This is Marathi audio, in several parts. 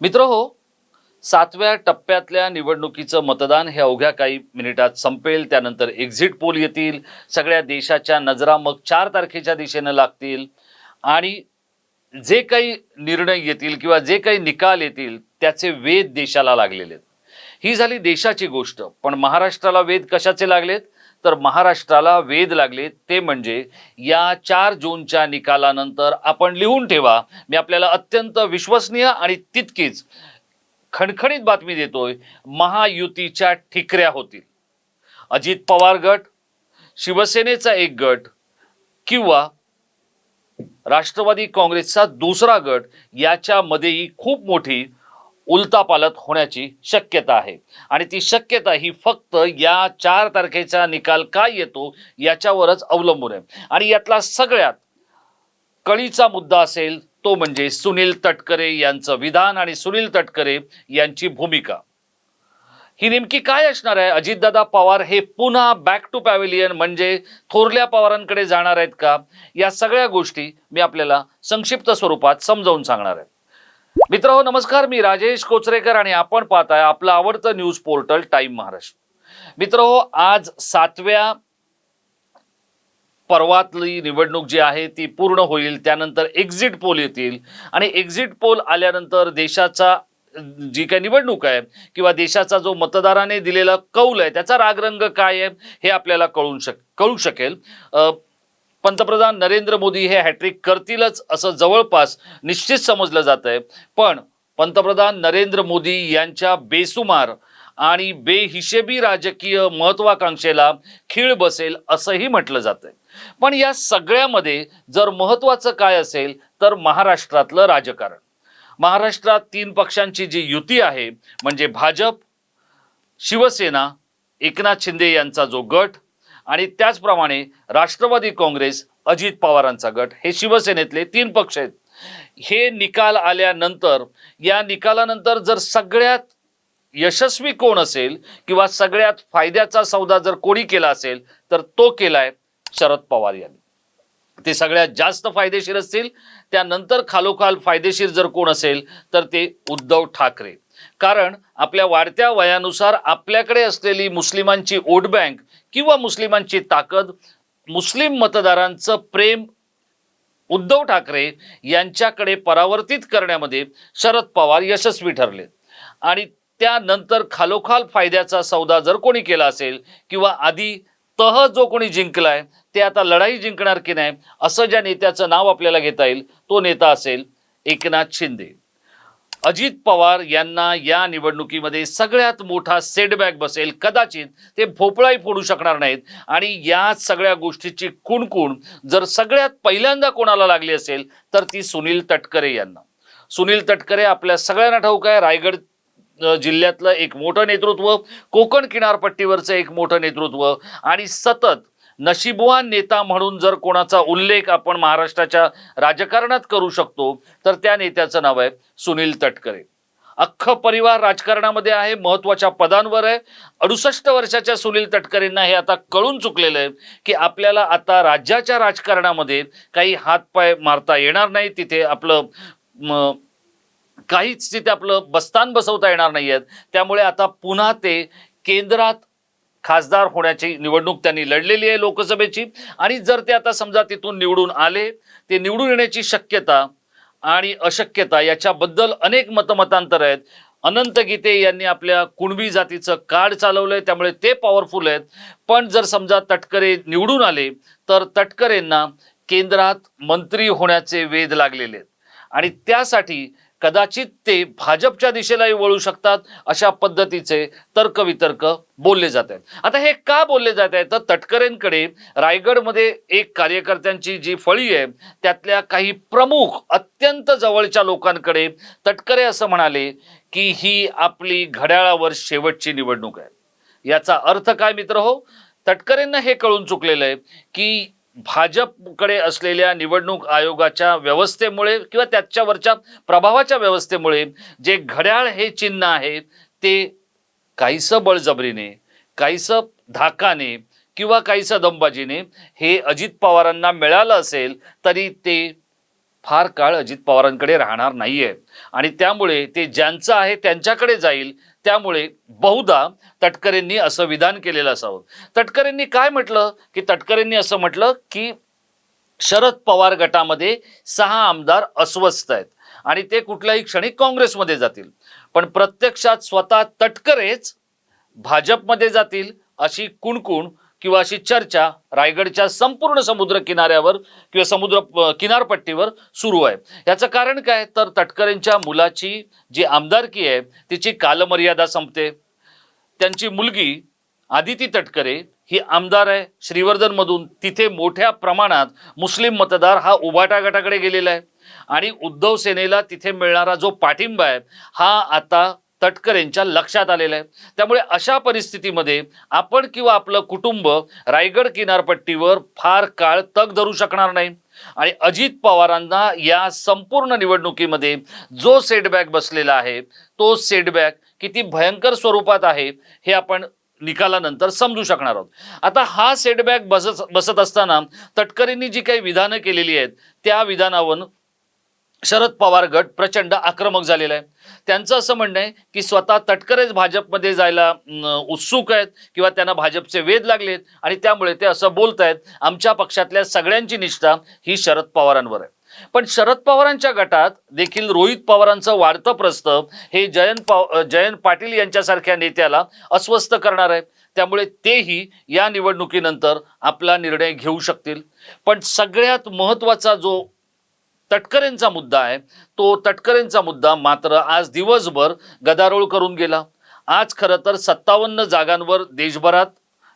मित्र हो सातव्या टप्प्यातल्या निवडणुकीचं मतदान हे अवघ्या काही मिनिटात संपेल त्यानंतर एक्झिट पोल येतील सगळ्या देशाच्या नजरा मग चार तारखेच्या दिशेनं लागतील आणि जे काही निर्णय येतील किंवा जे काही निकाल येतील त्याचे वेध देशाला लागलेले आहेत. ही झाली देशाची गोष्ट पण महाराष्ट्राला वेध कशाचे लागलेत? तर महाराष्ट्राला वेध लागले. ते म्हणजे या चार जूनच्या निकालानंतर आपण लिहून ठेवा. मी आपल्याला अत्यंत विश्वसनीय आणि तितकीच खणखणीत बातमी देतोय. महायुतीच्या ठिकऱ्या होतील. अजित पवार गट शिवसेनेचा एक गट किंवा राष्ट्रवादी काँग्रेसचा दुसरा गट याच्यामध्येही खूप मोठी उलतापालत होण्याची शक्यता आहे. आणि ती शक्यता ही फक्त या चार तारखेचा निकाल काय येतो याच्यावरच अवलंबून आहे. आणि यातला सगळ्यात कळीचा मुद्दा असेल तो म्हणजे सुनील तटकरे यांचं विधान आणि सुनील तटकरे यांची भूमिका. ही नेमकी काय असणार आहे? अजितदादा पवार हे पुन्हा बॅक टू पॅव्हिलियन म्हणजे थोरल्या पवारांकडे जाणार आहेत का? या सगळ्या गोष्टी मी आपल्याला संक्षिप्त स्वरूपात समजावून सांगणार आहे. मित्र नमस्कार मी राजेश कोचरेकर आणि आपण पाहताय आपलं आवडतं न्यूज पोर्टल टाइम महाराष्ट्र. मित्र आज सातव्या पर्वातली निवडणूक जी आहे ती पूर्ण होईल त्यानंतर एक्झिट पोल येतील आणि एक्झिट पोल आल्यानंतर देशाचा जी काही निवडणूक आहे किंवा देशाचा जो मतदाराने दिलेला कौल आहे त्याचा रागरंग काय आहे हे आपल्याला कळून शक कळू शकेल. पंतप्रधान नरेंद्र मोदी हे हॅट्रिक करतीलच असं जवळपास निश्चित समजलं जात आहे पण पंतप्रधान नरेंद्र मोदी यांच्या बेसुमार आणि बेहिशेबी राजकीय महत्वाकांक्षेला खीळ बसेल असंही म्हटलं जातंय. पण या सगळ्यामध्ये जर महत्वाचं काय असेल तर महाराष्ट्रातलं राजकारण. महाराष्ट्रात तीन पक्षांची जी युती आहे म्हणजे भाजप शिवसेना एकनाथ शिंदे यांचा जो गट आणि त्याचप्रमाणे राष्ट्रवादी काँग्रेस अजित पवारांचा गट हे शिवसेनेतले तीन पक्ष आहेत. हे निकाल आल्यानंतर या निकालानंतर जर सगळ्यात यशस्वी कोण असेल किंवा सगळ्यात फायद्याचा सौदा जर कोणी केला असेल तर तो केलाय शरद पवार यांनी. ते सगळ्यात जास्त फायदेशीर असतील. त्यानंतर खालोखाल फायदेशीर जर कोण असेल तर ते उद्धव ठाकरे. कारण आपल्या वाढत्या वयानुसार आपल्याकडे असलेली मुस्लिमांची वोट बँक किंवा मुस्लिमांची ताकद मुस्लिम मतदारांचं प्रेम उद्धव ठाकरे यांच्याकडे परावर्तित करण्यामध्ये शरद पवार यशस्वी ठरले. आणि त्यानंतर खालोखाल फायद्याचा सौदा जर कोणी केला असेल किंवा आधी तह जो कोणी जिंकलाय ते आता लढाई जिंकणार की नाही असं ज्या नेत्याचं नाव आपल्याला घेता येईल तो नेता असेल एकनाथ शिंदे. अजित पवार यांना या निवडणुकीमध्ये सगळ्यात मोठा सेटबॅक बसेल. कदाचित ते भोपळाही फोडू शकणार नाहीत. आणि या सगळ्या गोष्टीची कुणकुण जर सगळ्यात पहिल्यांदा कोणाला लागली असेल तर ती सुनील तटकरे यांना. सुनील तटकरे आपल्या सगळ्यांना ठाऊक आहे. रायगड जिल्ह्यातलं एक मोठं नेतृत्व कोकण किनारपट्टीवरचं एक मोठं नेतृत्व आणि सतत नशीबवान नेता म्हणून जर कोणाचा उल्लेख आपण महाराष्ट्राच्या राजकारणात करू शकतो तर त्या नेत्याचं नाव आहे सुनील तटकरे. अख्खं परिवार राजकारणामध्ये आहे महत्त्वाच्या पदांवर आहे. अडुसष्ट वर्षाच्या सुनील तटकरेंना हे आता कळून चुकलेलं आहे की आपल्याला आता राज्याच्या राजकारणामध्ये काही हातपाय मारता येणार नाही तिथे आपलं काहीच तिथे आपलं बस्तान बसवता येणार नाही आहेत त्यामुळे आता पुन्हा ते केंद्रात खासदार होण्याची निवडणूक त्यांनी लढलेली आहे लोकसभेची. आणि जर ते आता समजा तिथून निवडून आले ते निवडून येण्याची शक्यता आणि अशक्यता याच्याबद्दल अनेक मतमतांतर आहेत. अनंत गीते यांनी आपल्या कुणबी जातीचं कार्ड चालवलंय त्यामुळे ते पॉवरफुल आहेत. पण जर समजा तटकरे निवडून आले तर तटकरेंना केंद्रात मंत्री होण्याचे वेध लागलेले आहेत. आणि त्यासाठी कदाचित ते भाजपच्या दिशेलाही वळू शकतात अशा पद्धतीचे तर्कवितर्क बोलले जात आहेत. आता हे का बोलले जात आहेत? तर तटकरेंकडे रायगडमध्ये एक कार्यकर्त्यांची जी फळी आहे त्यातल्या काही प्रमुख अत्यंत जवळच्या लोकांकडे तटकरे असं म्हणाले की ही आपली घड्याळावर शेवटची निवडणूक आहे. याचा अर्थ काय मित्र हो? तटकरेंना हे कळून चुकलेलं आहे की भाजपकडे असलेल्या निवडणूक आयोगाच्या व्यवस्थेमुळे किंवा त्याच्यावरच्या प्रभावाच्या व्यवस्थेमुळे जे घड्याळ हे चिन्ह आहे ते काहीसं बळजबरीने काहीसं धाकाने किंवा काहीसं दमबाजीने हे अजित पवारांना मिळालं असेल तरी ते फार काळ अजित पवारांकडे राहणार नाहीये. आणि त्यामुळे ते ज्यांचं आहे त्यांच्याकडे जाईल त्यामुळे बहुधा तटकरेंनी असं विधान केलेलं असावं. तटकरेंनी काय म्हटलं? की तटकरेंनी असं म्हटलं की शरद पवार गटामध्ये सहा आमदार अस्वस्थ आहेत आणि ते कुठल्याही क्षणी काँग्रेसमध्ये जातील. पण प्रत्यक्षात स्वतः तटकरेच भाजपमध्ये जातील अशी कुणकुण किंवा अशी चर्चा रायगडच्या संपूर्ण समुद्र किनाऱ्यावर किंवा समुद्र किनारपट्टीवर सुरू आहे. याचं कारण काय? तर तटकरेंच्या मुलाची जी आमदारकी आहे तिची कालमर्यादा संपते. त्यांची मुलगी आदिती तटकरे ही आमदार आहे श्रीवर्धनमधून. तिथे मोठ्या प्रमाणात मुस्लिम मतदार हा उभाटा गटाकडे गेलेला आहे. आणि उद्धव सेनेला तिथे मिळणारा जो पाठिंबा आहे हा आता तटकरेंच्या लक्षात आलेलं आहे. त्यामुळे अशा परिस्थितीमध्ये आपण किंवा आपलं कुटुंब रायगड किनारपट्टीवर फार काळ तग धरू शकणार नाही. आणि अजित पवारांना या संपूर्ण निवडणुकीमध्ये जो सेटबॅक बसलेला आहे तो सेटबॅक किती भयंकर स्वरूपात आहे हे आपण निकालानंतर समजू शकणार आहोत. आता हा सेटबॅक बसत बसत असताना तटकरेंनी जी काही विधानं केलेली आहेत त्या विधानावर शरद पवार गट प्रचंड आक्रमक झालेला आहे. त्यांचं असं म्हणणं आहे की स्वतः तटकरेच भाजपमध्ये जायला उत्सुक आहेत किंवा त्यांना भाजपचे वेध लागलेत आणि त्यामुळे ते असं बोलत आहेत आमच्या पक्षातल्या सगळ्यांची निष्ठा ही शरद पवारांवर आहे. पण शरद पवारांच्या गटात देखील रोहित पवारांचं वाढतं प्रस्त हे जयंत पाव जयंत पाटील यांच्यासारख्या नेत्याला अस्वस्थ करणार आहे. त्यामुळे तेही या निवडणुकीनंतर आपला निर्णय घेऊ शकतील. पण सगळ्यात महत्त्वाचा जो तटकरेंचा मुद्दा आहे. तो तटकरेंचा मुद्दा मात्र आज दिवसभर गदारोळ करून गेला. आज खरं तर सत्तावन्न जागांवर देशभरात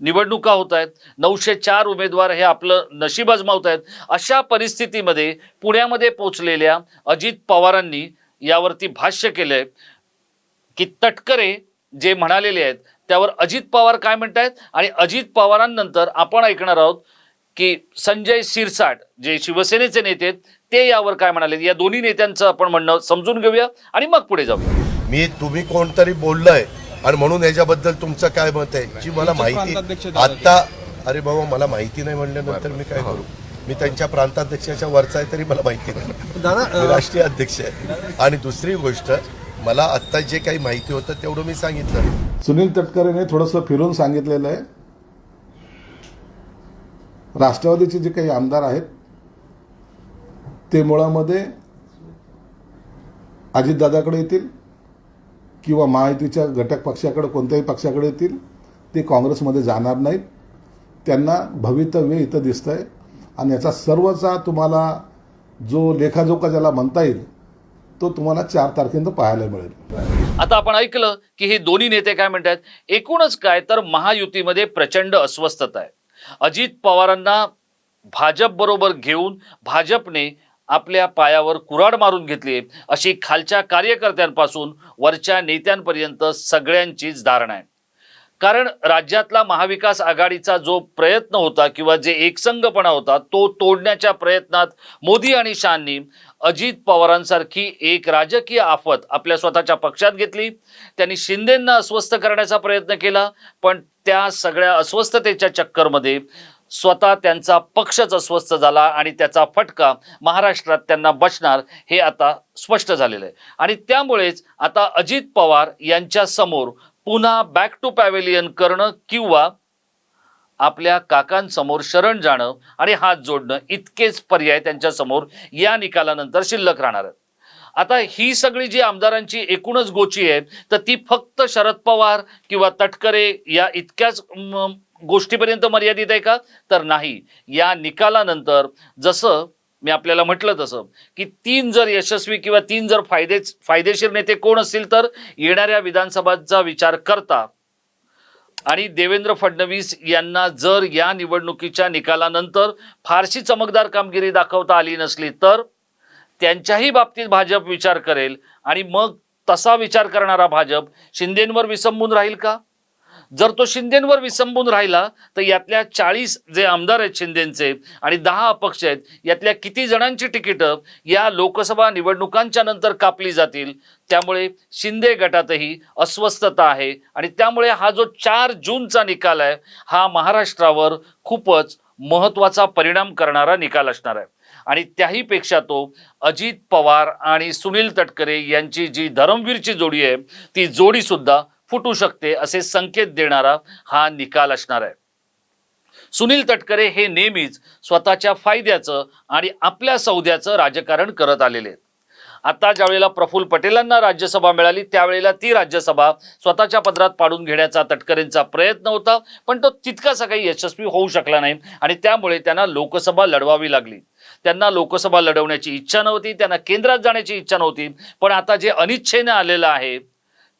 निवडणुका होत आहेत. नऊशे चार उमेदवार हे आपलं नशीब आजमावत आहेत. अशा परिस्थितीमध्ये पुण्यामध्ये पोचलेल्या अजित पवारांनी यावरती भाष्य केलंय की तटकरे जे म्हणालेले आहेत त्यावर अजित पवार काय म्हणतायत? आणि अजित पवारांनंतर आपण ऐकणार आहोत की संजय शिरसाट जे शिवसेनेचे नेते आहेत ते यावर काय म्हणाले? या दोन्ही नेत्यांचं आपण म्हणणं समजून घेऊया आणि मग पुढे जाऊया. मी तुम्ही कोणतरी बोललंय आणि म्हणून याच्याबद्दल तुमचं काय मत आहे? जी मला माहिती आता अरे बाबा मला माहिती नाही म्हणल्यानंतर मी काय करू? मी त्यांच्या प्रांताध्यक्षाच्या वरचा आहे तरी मला माहिती नाही. दादा राष्ट्रीय अध्यक्ष आहे. आणि दुसरी गोष्ट मला आत्ता जे काही माहिती होतं तेवढं मी सांगितलं. सुनील तटकरेने थोडंसं फिरून सांगितलेलं आहे. राष्ट्रवादीचे जे काही आमदार आहेत ते मुळामध्ये अजितदादाकडे येतील किंवा महायुतीच्या घटक पक्षाकडे कोणत्याही पक्षाकडे येतील ते काँग्रेसमध्ये जाणार नाहीत. त्यांना भवितव्य इथं दिसतं आहे आणि याचा सर्वचा तुम्हाला जो लेखाजोखा ज्याला म्हणता येईल तो तुम्हाला चार तारखेनंतर पाहायला मिळेल. आता आपण ऐकलं की हे दोन्ही नेते काय म्हणतात? एकूणच काय तर महायुतीमध्ये प्रचंड अस्वस्थता आहे. अजित पवारांना भाजप बरोबर घेऊन भाजपने आपल्या पायावर कुराड मारून घेतली. अशी खालच्या कार्यकर्त्यांपासून वरच्या नेत्यांपर्यंत सगळ्यांचीच धारणा आहे. कारण राज्यातला महाविकास आघाडीचा जो प्रयत्न होता किंवा जे एकसंघपणा होता तो तोडण्याच्या प्रयत्नात मोदी आणि शहांनी अजित पवारांसारखी एक राजकीय आफत आपल्या स्वतःच्या पक्षात घेतली. त्यांनी शिंदेंना अस्वस्थ करण्याचा प्रयत्न केला पण त्या सगळ्या अस्वस्थतेच्या चक्करमध्ये स्वतः त्यांचा पक्षच अस्वस्थ झाला आणि त्याचा फटका महाराष्ट्रात त्यांना बसणार हे आता स्पष्ट झालेलं आहे. आणि त्यामुळेच आता अजित पवार यांच्यासमोर पुन्हा बॅक टू पॅव्हेलियन करणं किंवा आपल्या काकांसमोर शरण जाणं आणि हात जोडणं इतकेच पर्याय त्यांच्यासमोर या निकालानंतर शिल्लक राहणार आहेत. आता ही सगळी जी आमदारांची एकूणच गोची आहे तर ती फक्त शरद पवार किंवा तटकरे या इतक्याच गोष्टीपर्यंत मर्यादित आहे का? तर नाही. या निकालानंतर जसं मी आपल्याला म्हटलं तसं की तीन जर यशस्वी किंवा तीन जर फायदे फायदेशीर नेते कोण असतील तर येणाऱ्या विधानसभाचा विचार करता आणि देवेंद्र फडणवीस यांना जर या निवडणुकीच्या निकालानंतर फारशी चमकदार कामगिरी दाखवता आली नसली तर त्यांच्याही बाबतीत भाजप विचार करेल आणि मग तसा विचार करणारा भाजप शिंदेंवर विसंबून राहील का? जर तो शिंदेंवर विसंबून राहिला तर यातल्या चाळीस जे आमदार आहेत शिंदेंचे आणि दहा अपक्ष आहेत यातल्या किती जणांची तिकीटं या लोकसभा निवडणुकांच्या नंतर कापली जातील? त्यामुळे शिंदे गटातही अस्वस्थता आहे आणि त्यामुळे हा जो चार जूनचा निकाल आहे हा महाराष्ट्रावर खूपच महत्त्वाचा परिणाम करणारा निकाल असणार आहे. आणि त्याहीपेक्षा तो अजित पवार आणि सुनील तटकरे यांची जी धरमवीरची जोडी आहे ती जोडीसुद्धा फुटू शकते असे संकेत देणारा हा निकाल असणार आहे. सुनील तटकरे हे नेहमीच स्वतःच्या फायद्याचं आणि आपल्या सौद्याचं राजकारण करत आलेले आहेत. आता ज्यावेळेला प्रफुल्ल पटेलांना राज्यसभा मिळाली त्यावेळेला ती राज्यसभा स्वतःच्या पदरात पाडून घेण्याचा तटकरेंचा प्रयत्न होता पण तो तितकासा काही यशस्वी होऊ शकला नाही आणि त्यामुळे त्यांना लोकसभा लढवावी लागली. त्यांना लोकसभा लढवण्याची इच्छा नव्हती त्यांना केंद्रात जाण्याची इच्छा नव्हती पण आता जे अनिच्छेने आलेलं आहे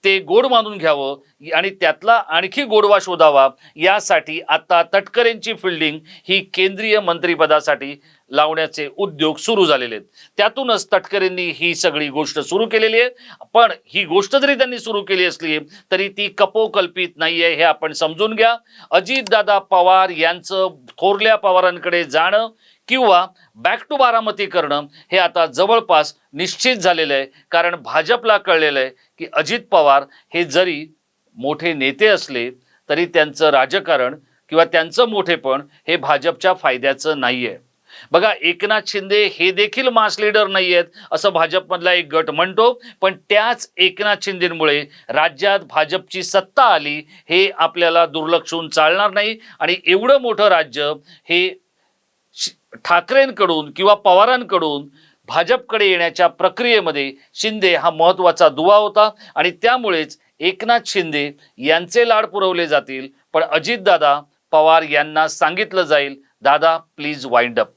ते गोड मानून घ्यावं आणि त्यातला आणखी गोडवा शोधावा. यासाठी आता तटकरेंची फिल्डिंग ही केंद्रीय मंत्रिपदासाठी लावण्याचे उद्योग सुरू झालेले आहेत. त्यातूनच तटकरेंनी ही सगळी गोष्ट सुरू केलेली आहे. पण ही गोष्ट जरी त्यांनी सुरू केली असली तरी ती कपोकल्पित नाही आहे हे आपण समजून घ्या. अजितदादा पवार यांचं थोरल्या पवारांकडे जाणं किंवा बॅक टू बारामती करणं हे आता जवळपास निश्चित झालेलं आहे. कारण भाजपला कळलेलं आहे की अजित पवार हे जरी मोठे नेते असले तरी त्यांचं राजकारण किंवा त्यांचं मोठेपण हे भाजपच्या फायद्याचं नाही आहे बघा एकनाथ शिंदे हे देखील मास लीडर नाही आहेत असं भाजपमधला एक गट म्हणतो. पण त्याच एकनाथ शिंदेमुळे राज्यात भाजपची सत्ता आली हे आपल्याला दुर्लक्षून चालणार नाही. आणि एवढं मोठं राज्य हे ठाकरेंकडून किंवा पवारांकडून भाजपकडे येण्याच्या प्रक्रियेमध्ये शिंदे हा महत्त्वाचा दुवा होता. आणि त्यामुळेच एकनाथ शिंदे यांचे लाड पुरवले जातील. पण अजितदादा पवार यांना सांगितलं जाईल दादा प्लीज वाइंड अप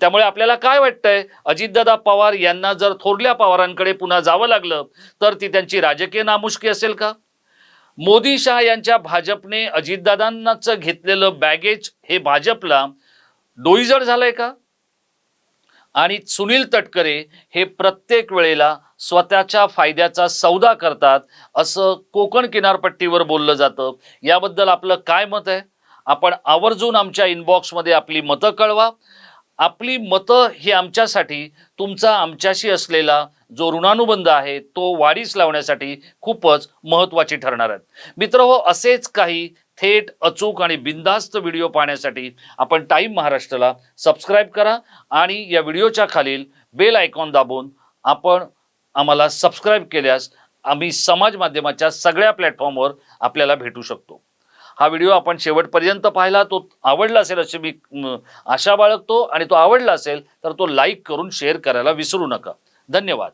त्यामुळे आपल्याला काय वाटतंय? अजितदादा पवार यांना जर थोरल्या पवारांकडे पुन्हा जावं लागलं तर ती त्यांची राजकीय नामुष्की असेल का? मोदी शहा यांच्या भाजपने अजितदादांनाच घेतलेलं बॅगेज हे भाजपला डोईजड झालंय का? आणि सुनील तटकरे हे प्रत्येक वेळेला स्वतःच्या फायद्याचा सौदा करतात असं कोकण किनारपट्टीवर बोललं जातं. याबद्दल आपलं काय मत आहे? आपण आवर्जून आमच्या इनबॉक्समध्ये आपली मतं कळवा. आपली मतं ही आमच्यासाठी तुमचा आमच्याशी असलेला जो ऋणानुबंध आहे तो वाढीस लावण्यासाठी खूपच महत्त्वाची ठरणार आहेत. मित्र हो असेच काही थेट अचूक आणि बिनधास्त व्हिडिओ पाहण्यासाठी आपण टाईम महाराष्ट्राला सबस्क्राईब करा आणि या व्हिडिओच्या खालील बेल आयकॉन दाबून आपण आम्हाला सबस्क्राईब केल्यास आम्ही समाज माध्यमाच्या सगळ्या प्लॅटफॉर्मवर आपल्याला भेटू शकतो. हा व्हिडिओ आपण शेवटपर्यंत पाहिला तो आवडला असेल अशी मी आशा बाळगतो आणि तो आवडला असेल तर तो लाईक करून शेअर करायला विसरू नका. धन्यवाद.